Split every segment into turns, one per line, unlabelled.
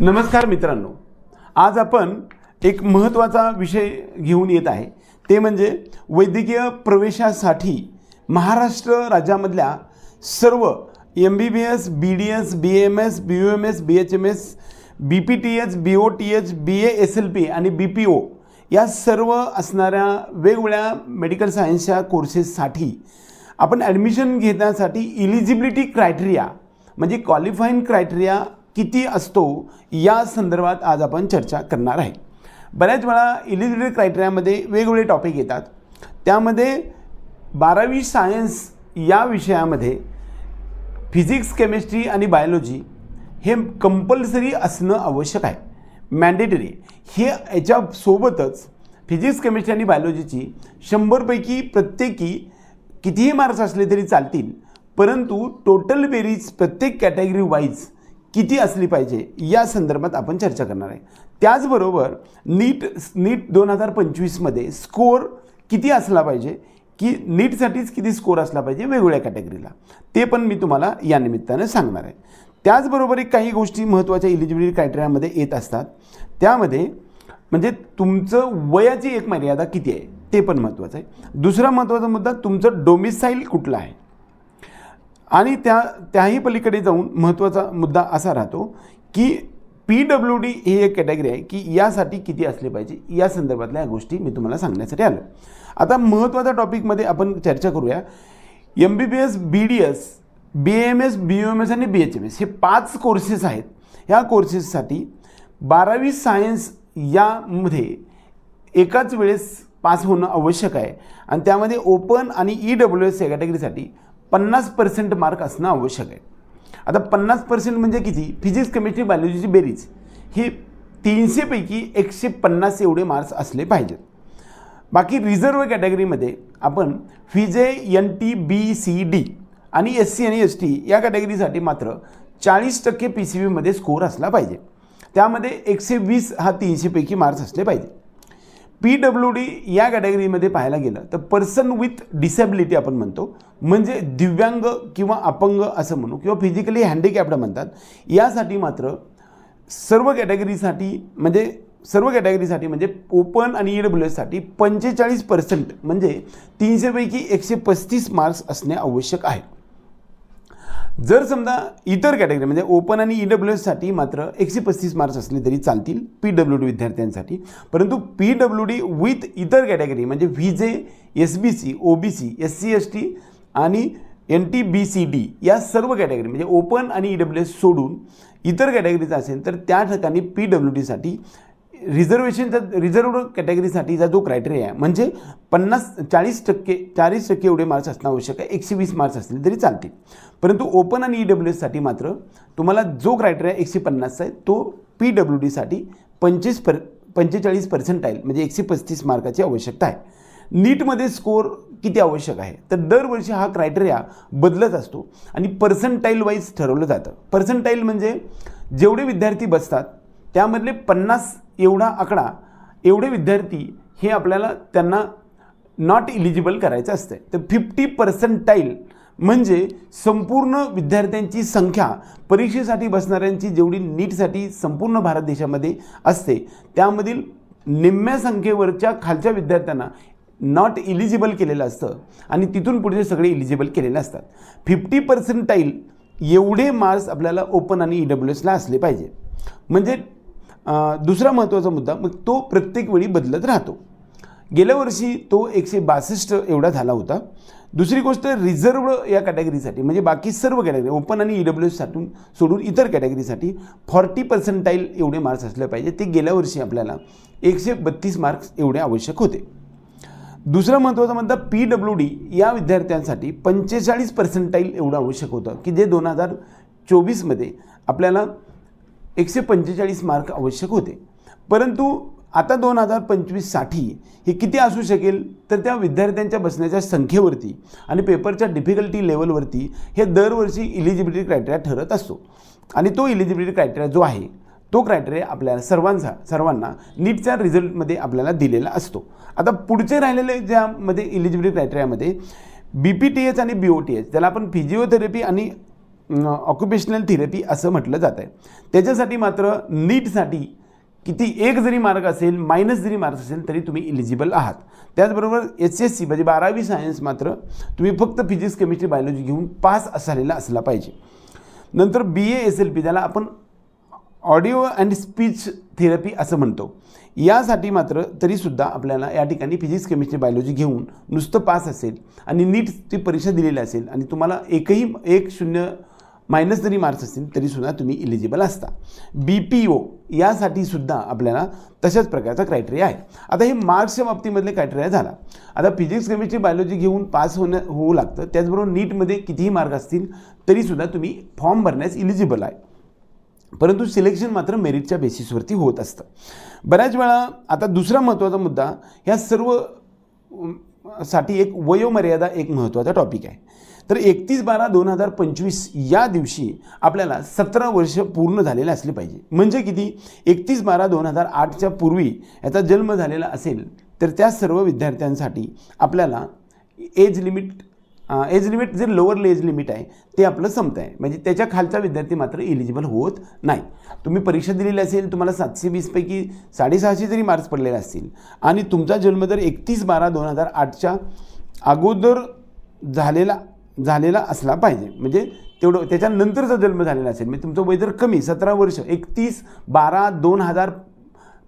नमस्कार मित्रांनो. आज आपण एक महत्त्वाचा विषय घेऊन येत आहे. ते म्हणजे वैद्यकीय प्रवेशासाठी महाराष्ट्र राज्यामधल्या सर्व M B B S B D S B M S B U M S B H M S B P T H B O T H B A S L P आणि B P O या सर्व असणाऱ्या वेगवेगळ्या medical सायन्सच्या कोर्सेससाठी आपण admission घेण्यासाठी eligibility criteria म्हणजे qualifying criteria किती असतो या संदर्भात आज आपण चर्चा करणार आहे. बऱ्याच वेळा इलिजिबिलिटी क्रायटेरियामध्ये वेगवेगळे टॉपिक येतात. त्यामध्ये बारावी सायन्स या विषयामध्ये फिजिक्स केमिस्ट्री आणि बायोलॉजी हे कंपल्सरी असणं आवश्यक आहे. मॅन्डेटरी हे याच्यासोबतच फिजिक्स केमिस्ट्री आणि बायोलॉजीची शंभरपैकी प्रत्येकी कितीही मार्क्स असले तरी चालतील परंतु टोटल बेरीज प्रत्येक कॅटेगरी वाईज किती असली पाहिजे या संदर्भात आपण चर्चा करणार आहे. त्याचबरोबर नीट नीट दोन हजार पंचवीसमध्ये स्कोअर किती असला पाहिजे? की नीटसाठीच किती स्कोअर असला पाहिजे वेगवेगळ्या कॅटेगरीला? ते पण मी तुम्हाला या निमित्तानं सांगणार आहे. त्याचबरोबर एक काही गोष्टी महत्त्वाच्या इलिजिबिलिटी क्रायटेरियामध्ये येत असतात. त्यामध्ये म्हणजे तुमचं वयाची एक मर्यादा किती आहे? ते पण महत्त्वाचं आहे. दुसरा महत्त्वाचा मुद्दा तुमचं डोमिसाईल कुठलं आहे? आणि त्या त्याही पलीकडे जाऊन महत्त्वाचा मुद्दा असा राहतो की पी डब्ल्यू डी ही एक कॅटेगरी आहे की यासाठी किती असले पाहिजे. या संदर्भातल्या गोष्टी मी तुम्हाला सांगण्यासाठी आलो. आता महत्त्वाच्या टॉपिकमध्ये आपण चर्चा करूया. M B B S B D S B M S B M S आणि बी एच एम एस हे पाच कोर्सेस आहेत. ह्या कोर्सेससाठी बारावी सायन्स यामध्ये एकाच वेळेस पास होणं आवश्यक आहे. आणि त्यामध्ये ओपन आणि ई डब्ल्यू एस या कॅटेगरीसाठी पन्नास पर्सेंट मार्क असणं आवश्यक आहे. आता पन्नास पर्सेंट म्हणजे किती? फिजिक्स केमिस्ट्री बायोलॉजीची बेरीज. ही तीनशेपैकी एकशे पन्नास एवढे मार्क्स असले पाहिजेत. बाकी रिझर्व कॅटेगरीमध्ये आपण फिजे N T B C D आणि एस सी आणि एस टी या कॅटेगरीसाठी मात्र चाळीस टक्के पी सी बीमध्ये स्कोअर असला पाहिजे. त्यामध्ये एकशे वीस हा तीनशेपैकी मार्क्स असले पाहिजे. पी डब्ल्यू डी या कॅटेगरीमध्ये पाहायला गेलं तर पर्सन विथ डिसेबिलिटी आपण म्हणतो. म्हणजे दिव्यांग किंवा अपंग असं म्हणू किंवा फिजिकली हँडिकॅप्ड म्हणतात. यासाठी मात्र सर्व कॅटेगरीसाठी म्हणजे सर्व कॅटेगरीसाठी म्हणजे ओपन आणि ई डब्ल्यू एससाठी पंचेचाळीस पर्सेंट म्हणजे तीनशेपैकी एकशे पस्तीस मार्क्स असणे आवश्यक आहे. जर समजा इतर कॅटेगरी म्हणजे ओपन आणि ई डब्ल्यू एससाठी मात्र एकशे पस्तीस मार्क्स असले तरी चालतील पी डब्ल्यू डी विद्यार्थ्यांसाठी. परंतु पी डब्ल्यू डी विथ इतर कॅटेगरी म्हणजे V J S B C O B C S C S T आणि N T B C D या सर्व कॅटेगरी म्हणजे ओपन आणि ई डब्ल्यू एस सोडून इतर कॅटेगरीचा असेल तर त्या ठिकाणी पी डब्ल्यू डीसाठी रिझर्वेशनचा रिझर्व कॅटेगरीसाठीचा जो क्रायटेरिया आहे म्हणजे पन्नास चाळीस टक्के चाळीस टक्के एवढे मार्क्स असणं आवश्यक आहे एकशे वीस मार्क्स असले तरी चालतील. परंतु ओपन आणि ई डब्ल्यू एससाठी मात्र तुम्हाला जो क्रायटेरिया एकशे पन्नासचा आहे तो पी डब्ल्यू डीसाठी पंचवीस पर पंचेचाळीस पर्सेंटाईल म्हणजे एकशे पस्तीस मार्काची आवश्यकता आहे. नीटमध्ये स्कोअर किती आवश्यक आहे? तर दरवर्षी हा क्रायटेरिया बदलत असतो आणि पर्सेंटाईल वाईज ठरवलं जातं. पर्सेंटाईल म्हणजे जेवढे विद्यार्थी बसतात त्यामधले पन्नास एवढा आकडा एवढे विद्यार्थी हे आपल्याला त्यांना नॉट इलिजिबल करायचं असतं तर फिफ्टी पर्सेंटाईल म्हणजे संपूर्ण विद्यार्थ्यांची संख्या परीक्षेसाठी बसणाऱ्यांची जेवढी नीटसाठी संपूर्ण भारत देशामध्ये असते त्यामधील निम्म्या संख्येवरच्या खालच्या विद्यार्थ्यांना नॉट इलिजिबल केलेलं असतं आणि तिथून पुढे सगळे इलिजिबल केलेले असतात. फिफ्टी पर्सेंटाईल एवढे मार्क्स आपल्याला ओपन आणि ई डब्ल्यू एसला असले पाहिजे. म्हणजे दुसरा महत्त्वाचा मुद्दा मग तो प्रत्येक वेळी बदलत राहतो. गेल्या वर्षी तो एकशे बासष्ट एवढा झाला होता. दुसरी गोष्ट रिझर्व या कॅटेगरीसाठी म्हणजे बाकी सर्व कॅटेगरी ओपन आणि ई डब्ल्यू एससाठी सोडून इतर कॅटेगरीसाठी फॉर्टी पर्सेंटाईल एवढे मार्क्स असले पाहिजे. ते गेल्या वर्षी आपल्याला एकशे बत्तीस मार्क्स एवढे आवश्यक होते. दुसरा महत्त्वाचा मुद्दा पी डब्ल्यू डी या विद्यार्थ्यांसाठी पंचेचाळीस पर्सेंटाईल एवढं आवश्यक होतं की जे दोन हजार चोवीसमध्ये आपल्याला एकशे पंचेचाळीस मार्क आवश्यक होते. परंतु आता दोन हजार पंचवीससाठी हे किती असू शकेल? तर त्या विद्यार्थ्यांच्या बसण्याच्या संख्येवरती आणि पेपरच्या डिफिकल्टी लेवलवरती हे दरवर्षी इलिजिबिलिटी क्रायटेरिया ठरत असतो. आणि तो इलिजिबिलिटी क्रायटेरिया जो आहे तो क्रायटेरिया आपल्याला सर्वांचा सर्वांना नीटच्या रिझल्टमध्ये आपल्याला दिलेला असतो. आता पुढचे राहिलेले ज्यामध्ये इलिजिबिलिटी क्रायटेरियामध्ये बी पी टी एच आणि बी ओ टी एच त्याला आपण फिजिओथेरपी आणि ऑक्युपेशनल थेरपी असं म्हटलं जात आहे. त्याच्यासाठी मात्र नीटसाठी किती एक जरी मार्क असेल मायनस जरी मार्क्स असेल तरी तुम्ही इलिजिबल आहात. त्याचबरोबर एस एस सी म्हणजे बारावी सायन्स मात्र तुम्ही फक्त फिजिक्स केमिस्ट्री बायोलॉजी घेऊन पास झालेला असला पाहिजे. नंतर B A S L P ज्याला आपण ऑडिओ अँड स्पीच थेरपी असं म्हणतो. यासाठी मात्र तरीसुद्धा आपल्याला या ठिकाणी फिजिक्स केमिस्ट्री बायोलॉजी घेऊन नुसतं पास असेल आणि नीट ती परीक्षा दिलेली असेल आणि तुम्हाला एकही एक शून्य मायनस जरी मार्क्स असतील तरीसुद्धा तुम्ही इलिजिबल असता. बी पी ओ यासाठी सुद्धा आपल्याला तशाच प्रकारचा क्रायटेरिया आहे. आता हे मार्क्सच्या बाबतीमधले क्रायटेरिया झाला. आता फिजिक्स केमिस्ट्री बायोलॉजी घेऊन पास होणं होऊ लागतं. त्याचबरोबर नीटमध्ये कितीही मार्क असतील तरीसुद्धा तुम्ही फॉर्म भरण्यास इलिजिबल आहे. परंतु सिलेक्शन मात्र मेरिटच्या बेसिसवरती होत असतं. बऱ्याच वेळा आता दुसरा महत्त्वाचा मुद्दा ह्या सर्वसाठी एक वयोमर्यादा एक महत्त्वाचा टॉपिक आहे. तर एकतीस बारा दोन हजार पंचवीस या दिवशी आपल्याला सतरा वर्ष पूर्ण झालेले असले पाहिजे. म्हणजे किती? एकतीस बारा दोन हजार आठच्या पूर्वी याचा जन्म झालेला असेल तर त्या सर्व विद्यार्थ्यांसाठी आपल्याला एज लिमिट एज लिमिट जे लोअर एज लिमिट आहे ते आपलं संपत आहे. म्हणजे त्याच्या खालचा विद्यार्थी मात्र इलिजिबल होत नाही. तुम्ही परीक्षा दिलेली असेल तुम्हाला सातशे वीसपैकी साडेसहाशे जरी मार्क्स पडलेले असतील आणि तुमचा जन्म जर एकतीस बारा दोन हजार आठच्या अगोदर झालेला झालेला असला पाहिजे. म्हणजे तेवढं त्याच्यानंतरचा जन्म झालेला असेल. म्हणजे तुमचं वय जर कमी सतरा वर्ष एकतीस बारा दोन हजार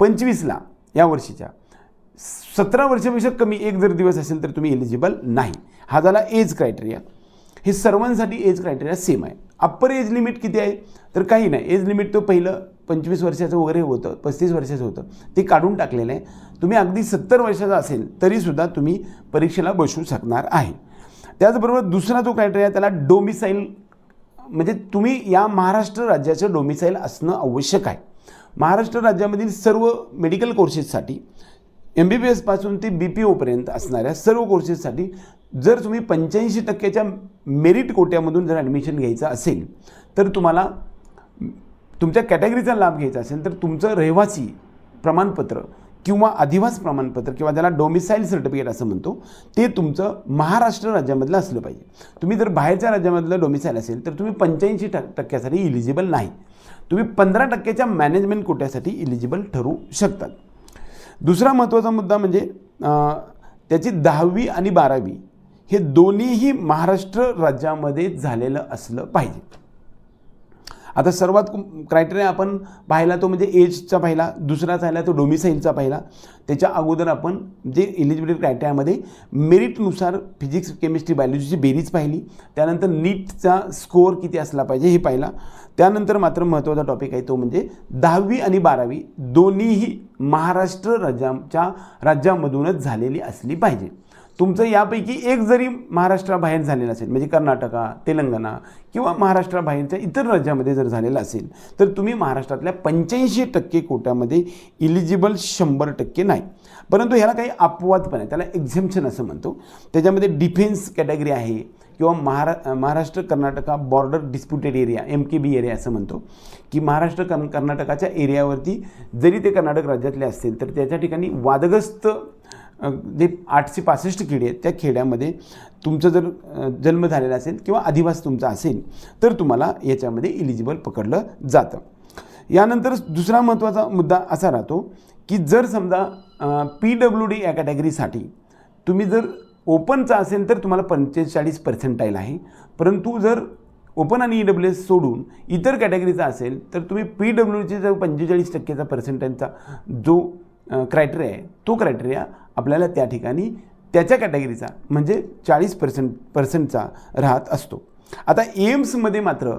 पंचवीसला या वर्षीच्या. सतरा वर्षापेक्षा कमी एक जर दिवस असेल तर तुम्ही एलिजिबल नाही. हा झाला एज क्रायटेरिया हे सर्वांसाठी एज क्रायटेरिया सेम आहे. अप्पर एज लिमिट किती आहे? तर काही नाही. एज लिमिट तो पहिलं पंचवीस वर्षाचं वगैरे होतं पस्तीस वर्षाचं होतं. ते काढून टाकलेलं आहे. तुम्ही अगदी सत्तर वर्षाचा असेल तरीसुद्धा तुम्ही परीक्षेला बसू शकणार आहे. त्याचबरोबर दुसरा जो क्रायटेरिया त्याला डोमिसाईल म्हणजे तुम्ही या महाराष्ट्र राज्याचं डोमिसाईल असणं आवश्यक आहे. महाराष्ट्र राज्यामधील सर्व मेडिकल कोर्सेससाठी एम बी बी एसपासून ते बी पी ओपर्यंत असणाऱ्या सर्व कोर्सेससाठी जर तुम्ही पंच्याऐंशी टक्क्याच्या मेरिट कोट्यामधून जर ॲडमिशन घ्यायचं असेल तर तुम्हाला तुमच्या कॅटेगरीचा लाभ घ्यायचा असेल तर तुमचं रहिवासी प्रमाणपत्र किंवा अधिवास प्रमाणपत्र किंवा ज्याला डोमिसाईल सर्टिफिकेट असं म्हणतो ते तुमचं महाराष्ट्र राज्यामधलं असलं पाहिजे. तुम्ही जर बाहेरच्या राज्यामधलं डोमिसाईल असेल तर तुम्ही पंच्याऐंशी टक टक्क्यासाठी इलिजिबल नाही. तुम्ही पंधरा टक्क्याच्या मॅनेजमेंट कोट्यासाठी इलिजिबल ठरू शकतात. दुसरा महत्त्वाचा मुद्दा म्हणजे त्याची दहावी आणि बारावी हे दोन्हीही महाराष्ट्र राज्यामध्ये झालेलं असलं पाहिजे. आता सर्वात क्रायटेरिया आपण पाहिला तो म्हणजे एजचा पाहिला दुसरा पाहिला तो डोमिसाईलचा पाहिला. त्याच्या अगोदर आपण जे इलिजिबिलिटी क्रायटेरियामध्ये मेरिटनुसार फिजिक्स केमिस्ट्री बायोलॉजीची बेरीज पाहिली. त्यानंतर नीटचा स्कोअर किती असला पाहिजे हे पाहिला. त्यानंतर मात्र महत्त्वाचा टॉपिक आहे तो म्हणजे दहावी आणि बारावी दोन्हीही महाराष्ट्र राज्याच्या राज्यामधूनच झालेली असली पाहिजे. तुमचं यापैकी एक जरी महाराष्ट्राबाहेर झालेलं असेल म्हणजे कर्नाटका तेलंगणा किंवा महाराष्ट्राबाहेरच्या इतर राज्यामध्ये जर झालेलं असेल तर तुम्ही महाराष्ट्रातल्या पंच्याऐंशी टक्के कोट्यामध्ये इलिजिबल शंभर टक्के नाही. परंतु ह्याला काही अपवाद पण आहे त्याला एक्झेम्शन असं म्हणतो. त्याच्यामध्ये डिफेन्स कॅटेगरी आहे किंवा महारा Maharashtra Karnataka border disputed area M K B area असं म्हणतो. की महाराष्ट्र कर्न कर्नाटकाच्या एरियावरती जरी ते कर्नाटक राज्यातले असतील तर त्याच्या ठिकाणी वादग्रस्त जे आठशे पासष्ट खेडे आहेत त्या खेड्यामध्ये तुमचं जर जन्म झालेला असेल किंवा अधिवास तुमचा असेल तर तुम्हाला याच्यामध्ये इलिजिबल पकडलं जातं. यानंतर दुसरा महत्त्वाचा मुद्दा असा राहतो की जर समजा पी डब्ल्यू डी या कॅटेगरीसाठी तुम्ही जर ओपनचा असेल तर तुम्हाला पंचेचाळीस पर्सेंटाईल आहे. परंतु जर ओपन आणि ई डब्ल्यू एस सोडून इतर कॅटेगरीचा असेल तर तुम्ही पी डब्ल्यू डीचे जर पंचेचाळीस टक्केचा पर्सेंटाईलचा जो क्रायटेरिया आहे. तो क्रायटेरिया आपल्याला त्या ठिकाणी त्याच्या कॅटेगरीचा म्हणजे चाळीस पर्सेंट पर्सेंटचा राहत असतो. आता एम्समध्ये मात्र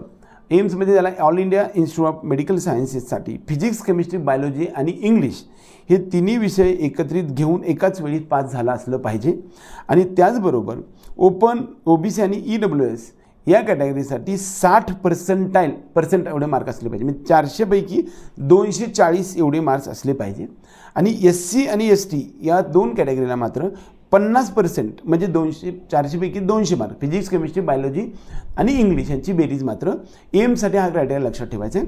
एम्समध्ये त्याला all India institute of medical सायन्सेससाठी physics chemistry biology आणि इंग्लिश हे तिन्ही विषय एकत्रित घेऊन एकाच वेळी पास झाला असलं पाहिजे. आणि त्याचबरोबर ओपन ओ बी सी आणि ई डब्ल्यू एस या कॅटेगरीसाठी साठ पर्सेंटाईल पर्सेंट एवढे मार्क असले पाहिजे. म्हणजे चारशेपैकी दोनशे चाळीस एवढे मार्क्स असले पाहिजे. आणि एस सी आणि एस टी या दोन कॅटेगरीला मात्र पन्नास पर्सेंट म्हणजे दोनशे चारशेपैकी दोनशे मार्क फिजिक्स केमिस्ट्री बायोलॉजी आणि इंग्लिश यांची बेरीज मात्र एमसाठी हा क्रायटेरिया लक्षात ठेवायचा आहे.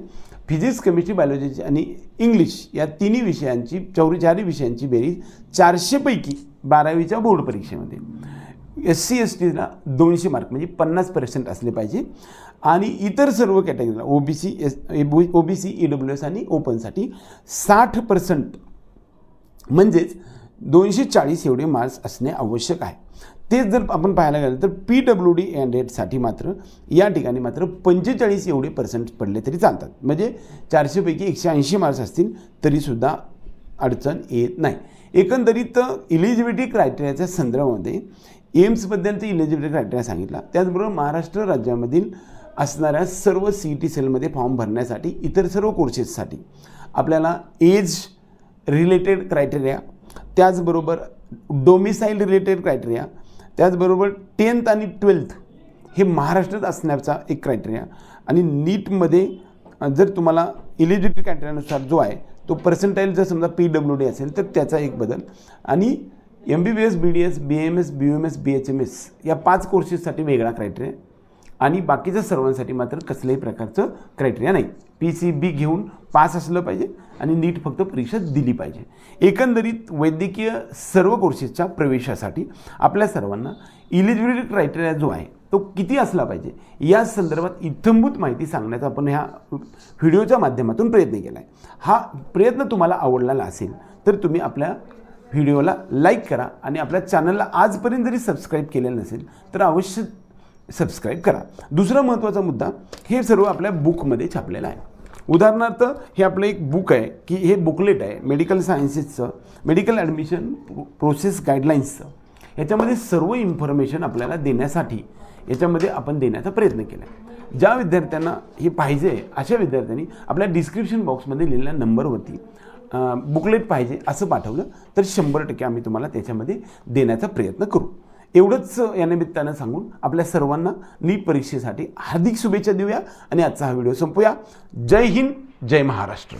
फिजिक्स केमिस्ट्री बायोलॉजी आणि इंग्लिश या तिन्ही विषयांची चौरी चारही विषयांची बेरीज चारशेपैकी बारावीच्या बोर्ड परीक्षेमध्ये. एस सी एस टीला दोनशे मार्क म्हणजे पन्नास पर्सेंट असले पाहिजे. आणि इतर सर्व कॅटेगरीला O B C S O B C E W S आणि ओपनसाठी साठ पर्सेंट म्हणजेच दोनशे चाळीस एवढे मार्क्स असणे आवश्यक आहे. तेच जर आपण पाहायला गेलं तर पी डब्ल्यू डी कॅन्डिडेटसाठी मात्र या ठिकाणी मात्र पंचेचाळीस एवढे पर्सेंट पडले तरी चालतात. म्हणजे चारशेपैकी एकशे ऐंशी मार्क्स असतील तरीसुद्धा अडचण येत नाही. एकंदरीत इलिजिबिलिटी क्रायटेरियाच्या संदर्भामध्ये एम्सबद्दलचा इलिजिबिलिटी क्रायटेरिया सांगितला त्याचबरोबर महाराष्ट्र राज्यामधील असणाऱ्या सर्व सी ई टी सेलमध्ये फॉर्म भरण्यासाठी इतर सर्व कोर्सेससाठी आपल्याला एज रिलेटेड क्रायटेरिया त्याचबरोबर डोमिसाईल रिलेटेड क्रायटेरिया त्याचबरोबर टेन्थ आणि ट्वेल्थ हे महाराष्ट्रात असण्याचा एक क्रायटेरिया आणि नीटमध्ये जर तुम्हाला इलिजिबिलिटी क्रायटेरियानुसार जो आहे तो पर्सेंटाईल जर समजा पी डब्ल्यू डी असेल तर त्याचा एक बदल. आणि M B B S B D S B M S B M S B H M S या पाच कोर्सेससाठी वेगळा क्रायटेरिया आणि बाकीच्या सर्वांसाठी मात्र कसल्याही प्रकारचं क्रायटेरिया नाही. पी सी बी घेऊन पास असलं पाहिजे आणि नीट फक्त परीक्षा दिली पाहिजे. एकंदरीत वैद्यकीय सर्व कोर्सेसच्या प्रवेशासाठी आपल्या सर्वांना इलिजिबिलिटी क्रायटेरिया जो आहे तो किती असला पाहिजे या संदर्भात इत्थंभूत माहिती सांगण्याचा आपण ह्या व्हिडिओच्या माध्यमातून प्रयत्न केला आहे हा प्रयत्न तुम्हाला आवडलेला असेल तर तुम्ही आपल्या व्हिडिओला लाईक करा आणि आपल्या चॅनलला आजपर्यंत जरी सबस्क्राईब केलेलं नसेल तर अवश्य सबस्क्राईब करा. दुसरा महत्त्वाचा मुद्दा हे सर्व आपल्या बुकमध्ये छापलेलं आहे. उदाहरणार्थ हे आपलं एक बुक आहे की हे बुकलेट आहे मेडिकल सायन्सेसचं मेडिकल ॲडमिशन प्रोसेस गाईडलाईन्सचं. याच्यामध्ये सर्व इन्फॉर्मेशन आपल्याला देण्यासाठी याच्यामध्ये आपण देण्याचा प्रयत्न केला आहे. ज्या विद्यार्थ्यांना हे पाहिजे अशा विद्यार्थ्यांनी आपल्या डिस्क्रिप्शन बॉक्समध्ये लिहिलेल्या नंबरवरती बुकलेट पाहिजे असं पाठवलं तर शंभर टक्के आम्ही तुम्हाला त्याच्यामध्ये देण्याचा प्रयत्न करू. एवढंच या निमित्तानं सांगून आपल्या सर्वांना नीट परीक्षेसाठी हार्दिक शुभेच्छा देऊया आणि आजचा हा व्हिडिओ संपूया. जय हिंद जय महाराष्ट्र.